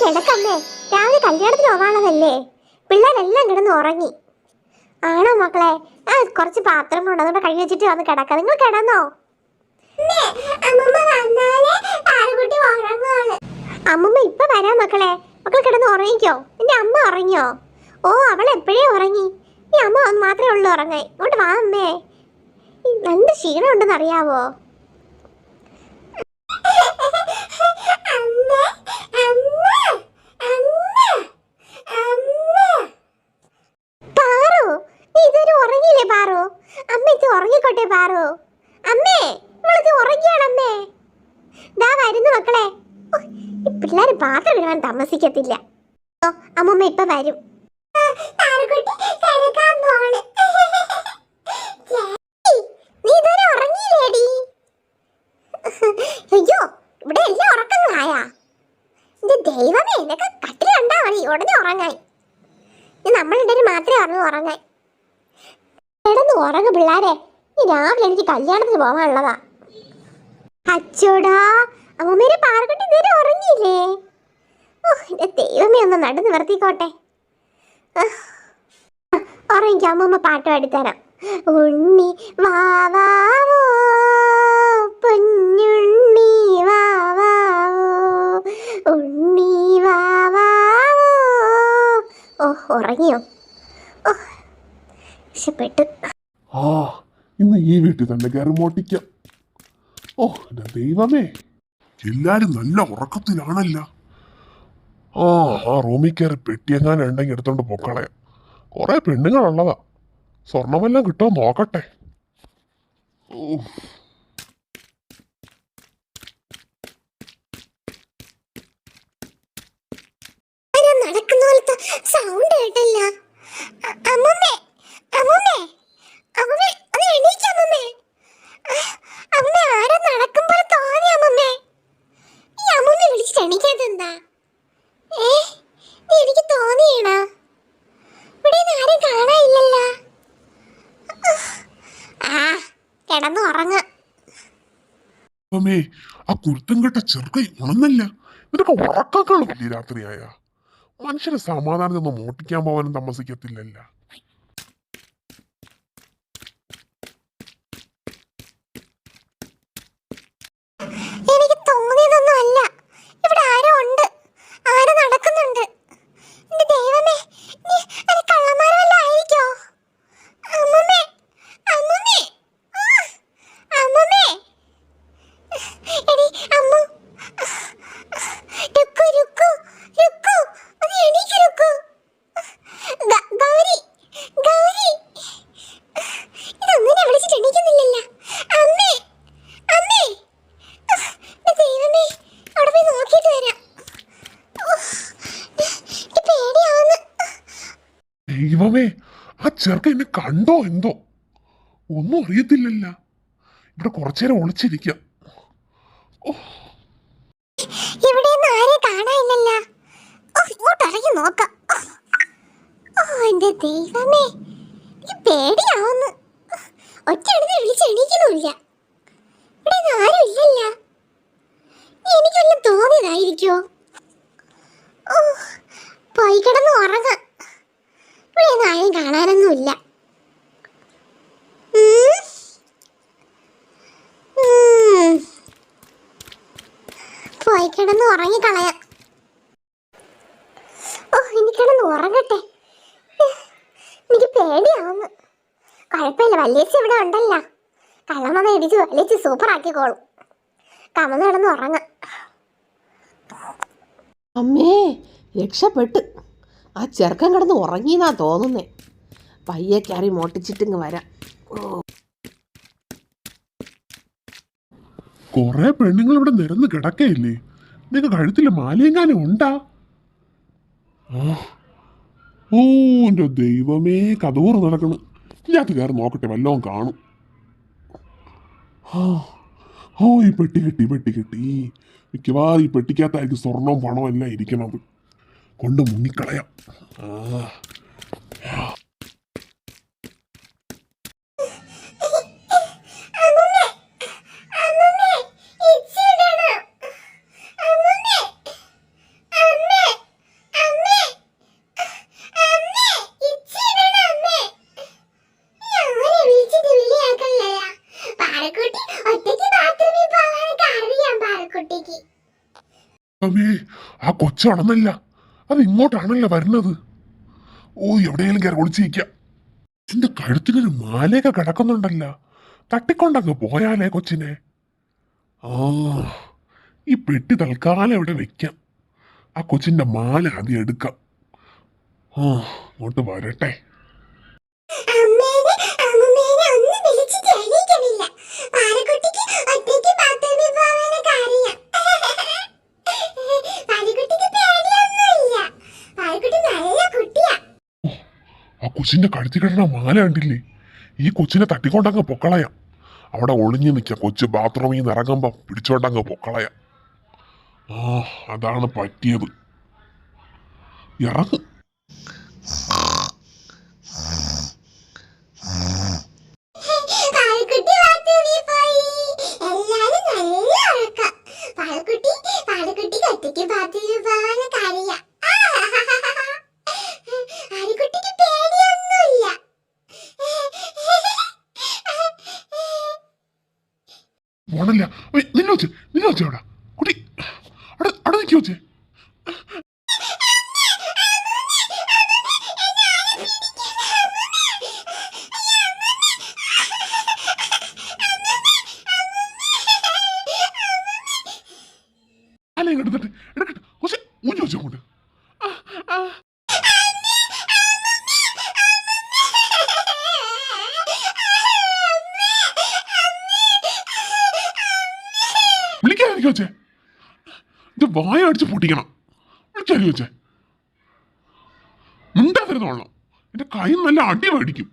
കിടക്കമ്മേ. രാവിലെ കല്യാണത്തിന് പോകാനുള്ളതല്ലേ പിള്ളേരെല്ലാം കിടന്ന് ഉറങ്ങി. ആണോ മക്കളെ? ആ കുറച്ച് പാത്രം കൊണ്ട് അതുകൊണ്ട് കഴുകി വെച്ചിട്ട് വന്ന് കിടക്കാം. നിങ്ങൾ കിടന്നോ. അമ്മമ്മ ഇപ്പൊ വരാം മക്കളെ. മക്കൾ കിടന്ന് ഉറങ്ങിക്കോ. നിന്റെ അമ്മ ഉറങ്ങിയോ? ഓ അവൾ എപ്പോഴേ ഉറങ്ങി? ഈ അമ്മ മാത്രമേ ഉള്ളൂ ഉറങ്ങാൻ. ഇങ്ങോട്ട് വാ അമ്മേ. നല്ല ക്ഷീണം ഉണ്ടെന്ന് അറിയാവോ പാറു നീ ഇതുവരെ ഉറങ്ങിയില്ലേ പാറു അമ്മ ഉറങ്ങിക്കോട്ടെ പാറു അമ്മേ ഇവളത് ഉറങ്ങിയാണ് അമ്മേ. ദാ വരുന്നു മക്കളെ. പിള്ളേർ പാത്രം ഇടാൻ താമസിക്കത്തില്ല. അമ്മമ്മ ഇപ്പൊ വരും. ഉറങ്ങാൻ. മാത്രമേ ഉറങ്ങാൻ. ഉറങ്ങ് പിള്ളാരെ. രാവിലെ എനിക്ക് കല്യാണത്തിന് പോകാനുള്ളതാ. അച്ചോടാ അമ്മമ്മേരെ പാറക്കുട്ടി ഇതുവരെ ഉറങ്ങിയില്ലേ? ഓ എന്റെ ദൈവമേ ഒന്ന് നടു നിവർത്തിക്കോട്ടെ ഉറങ്ങിക്കോ അമ്മമ്മ പാട്ട് പാടിത്തരാം ഉണ്ണി വാവാവോ പൊന്നുണ്ണി വാവാവോ ഉണ്ണി ഓ ഉറങ്ങിയോ? ഓ ഇഷ്ടപ്പെട്ടു വീട്ടിൽ തന്നെ കയറി മോട്ടിക്കാം ഓ എന്റെ ദൈവമേ. എല്ലാരും നല്ല ഉറക്കത്തിലാണല്ല. ആ ആ റൂമിൽ കയറി പെട്ടിയെങ്ങാനും ഉണ്ടെങ്കിൽ എടുത്തോണ്ട് പൊക്കളെ കുറെ പെണ്ണുങ്ങളുള്ളതാ. സ്വർണമെല്ലാം കിട്ടാൻ നോക്കട്ടെ. ഓ സൗണ്ട് കേട്ടല്ല. അമ്മമ്മേ അമ്മമ്മേ ഒന്ന് എണീക്ക് അമ്മമ്മേ അഹ്, അമ്മമ്മേ ആരോ നടക്കും പോലെ തോന്നി അമ്മമ്മേ ഈ അമ്മമ്മേ വിളിച്ചിട്ട് എണീക്കാത്ത എന്താ ഏ നീ എനിക്ക് തോന്നിയണ ഇവിടെ ഒന്നും ആരും കാണാനില്ലല്ലോ ആ കിടന്നു ഉറങ്ങ ദൈവമേ ആ കുരുത്തം കെട്ട ചെറുക്കൈ ഉണന്നല്ല നിനക്ക് ഉറക്കം കാണില്ലേ രാത്രിയായ. മനുഷ്യന് സമാധാനത്തൊന്നും മോട്ടിക്കാൻ പോകാനും താമസിക്കത്തില്ലല്ല എനിക്ക് തോന്നിയതൊന്നും അല്ല ഇവിടെ ആരോ ഉണ്ട് ആരോ നടക്കുന്നുണ്ട് എന്റെ ദൈവമേ നീ അത് കള്ളന്മാര് വല്ലതും ആയിരിക്കോ അമ്മമ്മേ അമ്മമ്മേ ആ, അമ്മമ്മേ എടി അമ്മു രുക്കു രുക്കു രുക്കു ഒന്ന് എണീക്ക് രുക്കു ഗ- ഗൗരി ഗൗരി ഇതൊന്നിനെ വിളിച്ചിട്ട് എണീക്കുന്നില്ലല്ലോ അമ്മേ അമ്മേ എന്റെ ദൈവമേ അവിടെ പോയി നോക്കിയിട്ട് വരാം ഉഫ്, എനിക്ക് പേടിയാവുന്നു ദൈവമേ ആ ചെറുക്കൻ എന്നെ കണ്ടോ എന്തോ? ഒന്നും അറിയത്തില്ലല്ല. ഇവിടെ കുറച്ചു നേരം ഒളിച്ചിരിക്കാം നോക്കാം. ഓ ദൈവമേ എനിക്ക് പേടിയാവുന്നു. ഒറ്റ എടുത്ത് വിളിച്ച് എണീക്കുന്നുമില്ല. ഇവിടെ ആരും ഇല്ലല്ലോ. ഇനി എനിക്ക് തോന്നിയതായിരിക്കോ? ഓ പോയി കിടന്ന് ഉറങ്ങാം. ഇവിടെ ഒന്നും ആരെയും കാണാനൊന്നുമില്ല. പോയി കിടന്ന് ഉറങ്ങിക്കളയാം. ഓ ഇനി കിടന്ന് ഉറങ്ങട്ടെ. എനിക്ക് പേടിയാവുന്നു. കുഴപ്പമില്ല വല്യേച്ചി ഇവിടെ ഉണ്ടല്ല. കള്ളമ്മ ഇടിച്ച് വല്യേച്ചി സൂപ്പർ ആക്കിക്കോളും കമന്ന് കിടന്ന് ഉറങ്ങാം. അമ്മേ രക്ഷപ്പെട്ട്. ആ ചെറുക്കൻ കിടന്ന് ഉറങ്ങിയെന്നാ തോന്നുന്നേ. പയ്യെ കയറി മോട്ടിച്ചിട്ടിങ് വരാം. കൊറേ പെണ്ണുങ്ങൾ ഇവിടെ നിരന്ന് കിടക്കയില്ലേ? നിനക്ക് കഴുത്തിൽ മാലയെങ്ങാനും ഉണ്ടാ? ഓ എന്റെ ദൈവമേ കഥൂറ് നടക്കണു. ഇതിനകത്ത് കയറി നോക്കട്ടെ വല്ലതും കാണും. ഓ ഈ പെട്ടി കിട്ടി പെട്ടി കിട്ടി. മിക്കവാറും ഈ പെട്ടിക്കകത്തായിരിക്കും സ്വർണവും പണവും എല്ലാം ഇരിക്കണത്. കൊണ്ട് മുങ്ങിക്കളയാം. ആ ആ കൊച്ചണന്നില്ല അത് ഇങ്ങോട്ടാണല്ലോ വരുന്നത്. ഓ എവിടെയെങ്കിലും കയറി ഒളിച്ചിരിക്കാം. ഇതിന്റെ കഴുത്തിനൊരു മാലയൊക്കെ കിടക്കുന്നുണ്ടല്ല. തട്ടിക്കൊണ്ടങ്ങ് പോയാലേ കൊച്ചിനെ. ആ ഈ പെട്ടി തൽക്കാലം ഇവിടെ വെക്കാം. ആ കൊച്ചിന്റെ മാല ആദ്യം എടുക്കാം. ആ അങ്ങോട്ട് വരട്ടെ. ആ കൊച്ചിന്റെ കഴുത്തി കിടന്ന മാല കണ്ടില്ലേ? ഈ കൊച്ചിനെ തട്ടിക്കൊണ്ടങ്ങ് പൊക്കളയാം. അവിടെ ഒളിഞ്ഞു നിൽക്കുക കൊച്ചു ബാത്റൂമിൽ നിന്ന് ഇറങ്ങുമ്പോൾ പിടിച്ചോണ്ടങ്ങ് പൊക്കളയാം. ആ അതാണ് പറ്റിയത്. ഇറങ്ങ്. പോണല്ല നിന്നെ വെച്ച് നിന്നെ വെച്ച് അവിടെ കുട്ടി അവിടെ അവിടെ നിൽക്കി വെച്ചേ. അല്ല എടുക്കട്ടെ കൊച്ചെ ഊഞ്ഞു വിളിക്കാതിരിക്കും വെച്ചേ അടിച്ച് പൊട്ടിക്കണം. വിളിക്കാതിരിക്കും വെച്ചേ മിണ്ടാതിരുന്നോളാം എന്റെ കൈ നല്ല അടി മേടിക്കും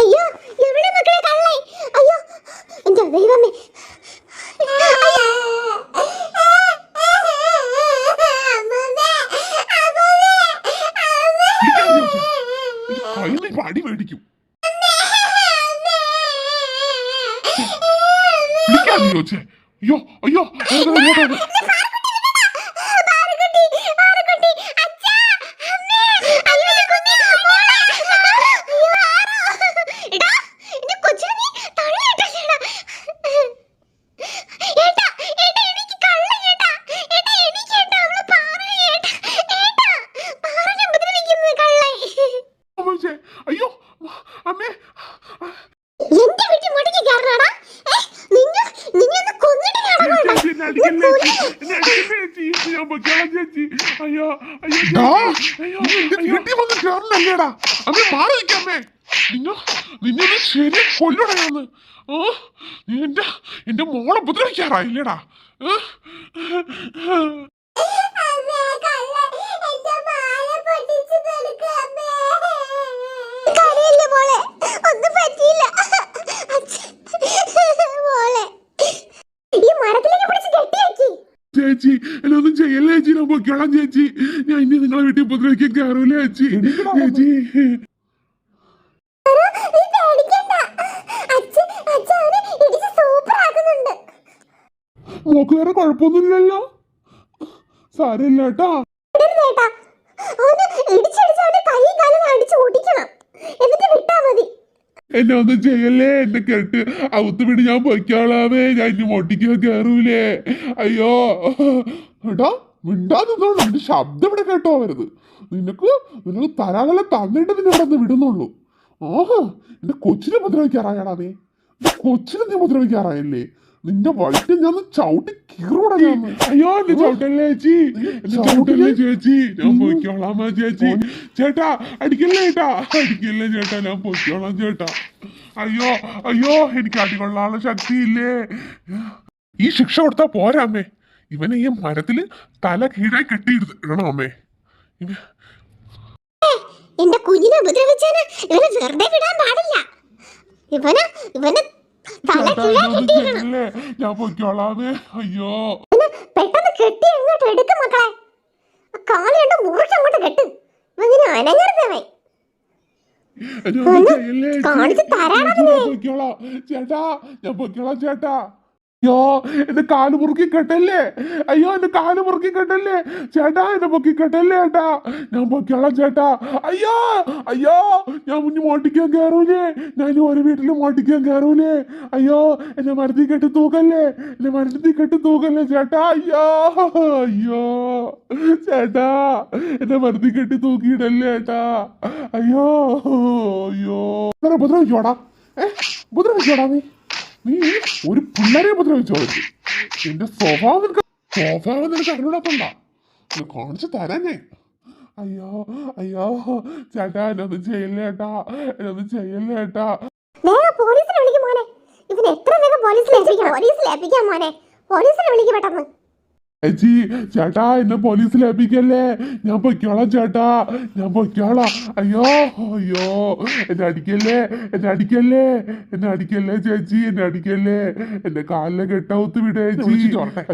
അയ്യോ എവിടെ മക്കളെ കള്ളേ അയ്യോ എന്റെ ദൈവമേ വിളിക്കാതിരിക്കും വെച്ചേ എന്റെ കൈ ഇപ്പൊ അടി മേടിക്കും വിളിക്കാതിരിക്കും വെച്ചേ അയ്യോ അയ്യോ അയ്യോ, അയ്യോ, അയ്യോ. അമ്മ വെച്ചേ അയ്യോ അമ്മേ എന്റെ വീട്ടിൽ മുടക്കി കയറണടാ നിന്നെ നിന്നെ ഒന്ന് കൊന്നിട്ട് കാണാൻ ചേച്ചി, എന്നെ അടിക്കല്ലേ ചേച്ചി, എന്നെ അടിക്കല്ലേ ചേച്ചി, ഞാൻ പൊയ്ക്കോളാം ചേച്ചി. അയ്യോ, അയ്യോ, ചേച്ചി, അയ്യോ, അയ്യോ. അമ്മേ മാറി നിൽക്കാമേ നിന്നെ ശരി കൊല്ലണയാന്ന് ആ നീ എന്റെ എന്റെ മോളെ ഉപദ്രവിക്കാറായില്ലേടാ മോളെ ഒന്നും പറ്റിയില്ല മോളെ ചേച്ചി. എന്നെ ഒന്നും ചെയ്യല്ലേ ചേച്ചി. ഞാൻ പൊയ്ക്കോളാം ചേച്ചി. ഞാൻ ഇനി നിങ്ങളെ വീട്ടിൽ ഉപദ്രവിക്കാൻ കയറൂല ചേച്ചി. ചേച്ചി. മോക്ക് വേറെ കുഴപ്പമൊന്നുമില്ലല്ലോ. സാരമില്ല കേട്ടാ. കൈ കാലം അടിച്ച് ഓടിക്കണം. എന്നിട്ട് വിട്ടാ മതി. എന്നെ ഒന്ന് ചെയ്യല്ലേ? എന്നെ കേട്ട് അവത്ത് വീട് ഞാൻ പൊയ്ക്കോളാമേ ഞാൻ ഇനി മൊട്ടിക്ക് കയറൂലേ അയ്യോ. എടാ മിണ്ടാതിന്നോളൂ നിന്റെ ശബ്ദം ഇവിടെ കേട്ടോ വരുത് നിനക്ക് നിനക്ക് തരാനുള്ള തന്നിട്ട് നിന്നെ ഇവിടെ നിന്ന് വിടുന്നുള്ളൂ. ഓഹോ എന്റെ കൊച്ചിനെ ഉപദ്രവിക്കാറായടാവേ എന്റെ കൊച്ചിനെ നീ ഉപദ്രവിക്കാറായല്ലേ നിന്റെ വഴിക്ക് ഞാൻ ചവിട്ടി കീറൂടെ ഞാൻ. അയ്യോ എന്നെ ചവിട്ടല്ലേ ചേച്ചി? എന്നെ ചവിട്ടല്ലേ? ചേച്ചി? ഞാൻ പോയിക്കോളാമാ ചേച്ചി. ചേട്ടാ അടിക്കല്ലേ ചേട്ടാ? അടിക്കല്ലേ ചേട്ടാ ഞാൻ പൊയ്ക്കോളാം ചേട്ടാ. അയ്യോ അയ്യോ എനിക്ക് അടികൊള്ളാനുള്ള ശക്തിയില്ലേ? ഈ ശിക്ഷ കൊടുത്താ പോരാമേ ഇവനെ ഈ മരത്തിൽ തല കീഴായി കെട്ടിയിരുത് ഇടണം അമ്മേ. എന്റെ കുഞ്ഞിനെ ഉപദ്രവിച്ചാന്. ഇവനെ വെറുതെ വിടാൻ പാടില്ല. ഇവന് ഇവന് ഞാൻ പൊയ്ക്കോളാമേ അയ്യോ. പെട്ടെന്ന് കെട്ടി അങ്ങോട്ട് എടുക്കും മക്കളെ. കാൽ കണ്ട് മുറിച്ച് അങ്ങോട്ട് കെട്ട്. ഇവങ്ങനെ അനങ്ങരുതവൻ. കാണിച്ച് തരാണോ. ചേട്ടാ ഞാൻ പൊയ്ക്കോളാം ചേട്ടാ. അയ്യോ എന്റെ കാൽ മുറുക്കി കെട്ടല്ലേ? അയ്യോ എന്റെ കാൽ മുറുക്കി കെട്ടല്ലേ? ചേട്ടാ എന്നെ പൊക്കി കെട്ടല്ലേ ചേട്ടാ ഞാൻ പൊക്കിയോളാം ചേട്ടാ. അയ്യോ അയ്യോ ഞാൻ മുന്നിൽ മോട്ടിക്കാൻ കയറൂലേ ഞാൻ ഒരു വീട്ടിൽ മോട്ടിക്കാൻ കയറൂലേ അയ്യോ എന്നെ മരത്തിൽ കെട്ടി തൂക്കല്ലേ. എന്നെ മരത്തിൽ കെട്ടി തൂക്കല്ലേ ചേട്ടാ. അയ്യോ അയ്യോ ചേട്ടാ എന്നെ മരത്തിൽ കെട്ടി തൂക്കിയിടല്ലേ ചേട്ടാ അയ്യോ അയ്യോ. ഉപദ്രവിച്ചോടാ ഏ ഉപദ്രവിച്ചോടാ നീ. നീ ഒരു പിള്ളേരെ ഉപദ്രവിച്ചോ എന്റെ സ്വഭാവം നിനക്ക് സ്വഭാവം നിനക്ക് അറിഞ്ഞൂടാത്തണ്ട. കാണിച്ചു തരാൻ ഞാൻ. അയ്യോ അയ്യോ ചേട്ടാ എന്നൊന്നും ചെയ്യല്ലേട്ടാ എന്നൊന്നും ചെയ്യല്ലേട്ടാ പോലീസിനെ വിളിക്കും മോനെ. ഇവന് എത്ര വേഗം പോലീസിനെ പോലീസിൽ ഏൽപ്പിക്കാം മോനെ. പോലീസിനെ വിളിക്കും പെട്ടെന്ന്. ചേച്ചി ചേട്ടാ എന്നെ പോലീസിൽ ഏൽപ്പിക്കല്ലേ? ഞാൻ പൊയ്ക്കോളാം ചേട്ടാ. ഞാൻ പൊയ്ക്കോളാം. അയ്യോ അയ്യോ എന്നെ അടിക്കല്ലേ? എന്നെ അടിക്കല്ലേ? എന്നെ അടിക്കല്ലേ ചേച്ചി? എന്നെ അടിക്കല്ലേ? എന്റെ കാലിലെ കെട്ടൗത്ത് വിട ചേച്ചി.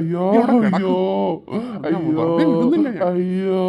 അയ്യോ അയ്യോ അയ്യോ അയ്യോ.